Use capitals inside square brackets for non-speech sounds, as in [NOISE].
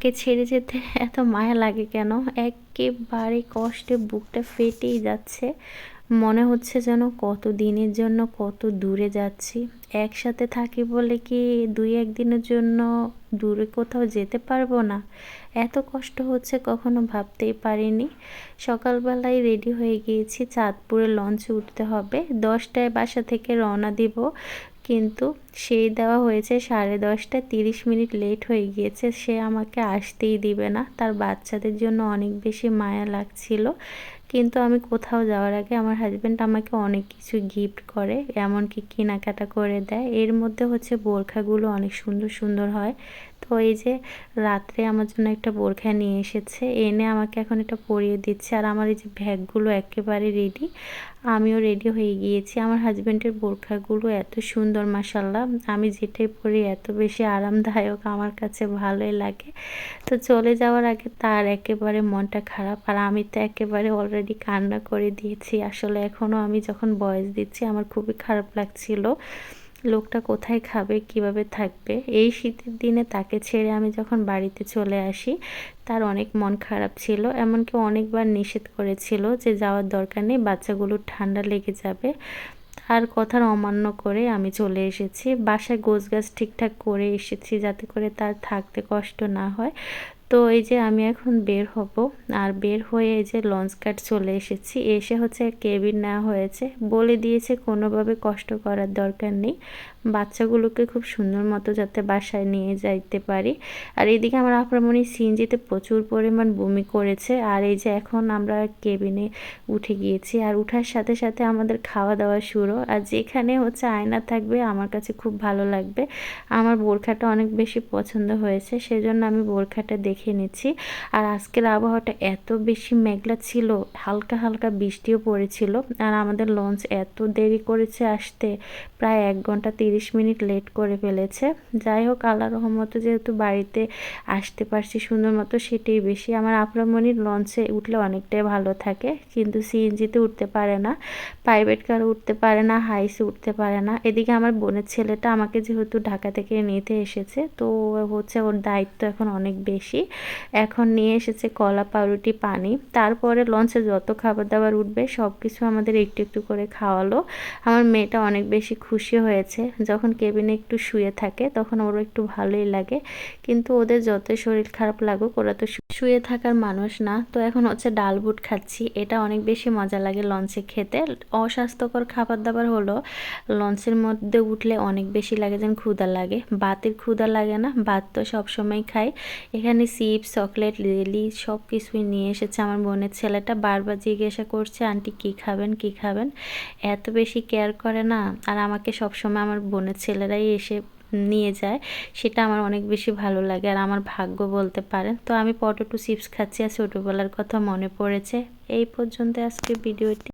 কে ছেড়ে যেতে [LAUGHS] এত মায়া লাগে কেন? একেবারে কষ্টে বুকটা ফেটেই যাচ্ছে। মনে হচ্ছে যেন কত দিনের জন্য কত দূরে যাচ্ছি। একসাথে থাকি বলে কি দুই একদিনের জন্য দূরে কোথাও যেতে পারব না? এত কষ্ট হচ্ছে কখনো ভাবতেই পারিনি। সকালবেলায় রেডি হয়ে গিয়েছি, চাঁদপুরে লঞ্চে উঠতে হবে। দশটায় বাসা থেকে রওনা দিব। কিন্তু সেই দেওয়া হয়েছে সাড়ে দশটা তিরিশ মিনিট লেট হয়ে গিয়েছে। সে আমাকে আসতেই দিবে না। তার বাচ্চাদের জন্য অনেক বেশি মায়া লাগছিল। কিন্তু আমি কোথাও যাওয়ার আগে আমার হাজব্যান্ড আমাকে অনেক কিছু গিফট করে, এমনকি কেনাকাটা করে দেয়। এর মধ্যে হচ্ছে বোরখাগুলো অনেক সুন্দর সুন্দর হয়। তো এই যে রাত্রে আমার জন্য একটা বোরখা নিয়ে এসেছে, এনে আমাকে এখন এটা পরিয়ে দিচ্ছে আর আমার এই যে ব্যাগগুলো একেবারে রেডি আমিও রেডি হয়ে গিয়েছি। আমার হাজব্যান্ডের বোরখাগুলো এত সুন্দর মাসাল্লাহ আমি যেটাই পরি এত বেশি আরামদায়ক, আমার কাছে ভালোই লাগে। তো চলে যাওয়ার আগে তার একেবারে মনটা খারাপ আর আমি তো একেবারে অলরেডি কান্না করে দিয়েছি। আসলে এখনও আমি যখন বয়স দিচ্ছি, আমার খুবই খারাপ লাগছিল। লোকটা কোথায় খাবে, কীভাবে থাকবে, এই শীতের দিনে তাকে ছেড়ে আমি যখন বাড়িতে চলে আসি, তার অনেক মন খারাপ ছিল। এমনকি অনেকবার নিষেধ করেছিল যে যাওয়ার দরকার নেই বাচ্চাগুলোর ঠান্ডা লেগে যাবে। আর কথার অমান্য করে আমি চলে এসেছি। বাসায় গোছ গাছ ঠিকঠাক করে এসেছি যাতে করে তার থাকতে কষ্ট না হয়। তো এই যে আমি এখন বের হব, আর বের হয়ে এই যে লঞ্চ কাট চলে এসেছি। এসে হচ্ছে কেবিন নেওয়া হয়েছে। বলে দিয়েছে কোনোভাবে কষ্ট করার দরকার নেই। বাচ্চাগুলোকে খুব সুন্দর মতো যাতে বাসায় নিয়ে যাইতে পারি। আর এদিকে আমার আপামনি সিনজিতে প্রচুর পরিমাণ বমি করেছে। আর এই যে এখন আমরা কেবিনে উঠে গিয়েছি। আর উঠার সাথে সাথে আমাদের খাওয়া দাওয়া শুরু। আর যেখানে হচ্ছে আয়না থাকবে, আমার কাছে খুব ভালো লাগবে। আমার বোরখাটা অনেক বেশি পছন্দ হয়েছে। সেজন্য আমি বোরখাটা দেখে নিচ্ছি। আর আজকের আবহাওয়াটা এত বেশি মেঘলা ছিল, হালকা হালকা বৃষ্টিও পড়েছিল। আর আমাদের লঞ্চ এত দেরি করেছে আসতে, প্রায় এক ঘণ্টা তিরিশ মিনিট লেট করে ফেলেছে। যাই হোক আল্লাহ রহমত যেহেতু বাড়িতে আসতে পারছি সুন্দর মতো, সেটাই বেশি। আমার আপরামনির লঞ্চে উঠলে অনেকটাই ভালো থাকে, কিন্তু সিএনজিতে উঠতে পারে না প্রাইভেট কার উঠতে পারে না হাইসে উঠতে পারে না। এদিকে আমার বোনের ছেলেটা আমাকে যেহেতু ঢাকা থেকে নিতে এসেছে, তো হচ্ছে ওর দায়িত্ব এখন অনেক বেশি। এখন নিয়ে এসেছে কলা, পাউরুটি, পানি। তারপরে লঞ্চে যত খাবার দাবার উঠবে সব কিছু আমাদের একটু একটু করে খাওয়ালো। আমার মেয়েটা অনেক বেশি খুশি হয়েছে। যখন কেবিনে একটু শুয়ে থাকে, তখন ওরও একটু ভালোই লাগে। কিন্তু ওদের যত শরীর খারাপ লাগুক, ওরা তো শুয়ে থাকার মানুষ না। তো এখন হচ্ছে ডাল বুট খাচ্ছি। এটা অনেক বেশি মজা লাগে লঞ্চে খেতে। অস্বাস্থ্যকর খাবার দাবার হলো লঞ্চের মধ্যে উঠলে অনেক বেশি লাগে যেন ক্ষুদা লাগে। বাতের ক্ষুদা লাগে না? ভাত তো সবসময় খাই। এখানে চিপস, চকলেট রেলি সব কিছুই নিয়ে এসেছে আমার বোনের ছেলেটা। বারবার জিজ্ঞাসা করছে, আন্টি, কি খাবেন? কি খাবেন? এত বেশি কেয়ার করে না। আর আমাকে সবসময় আমার বোনের ছেলেরাই এসে নিয়ে যায়। সেটা আমার অনেক বেশি ভালো লাগে আর আমার ভাগ্য বলতে পারেন। তো আমি পটেটো চিপস খাচ্ছি আর ছোটোবেলার কথা মনে পড়েছে। এই পর্যন্ত আজকে ভিডিওটি।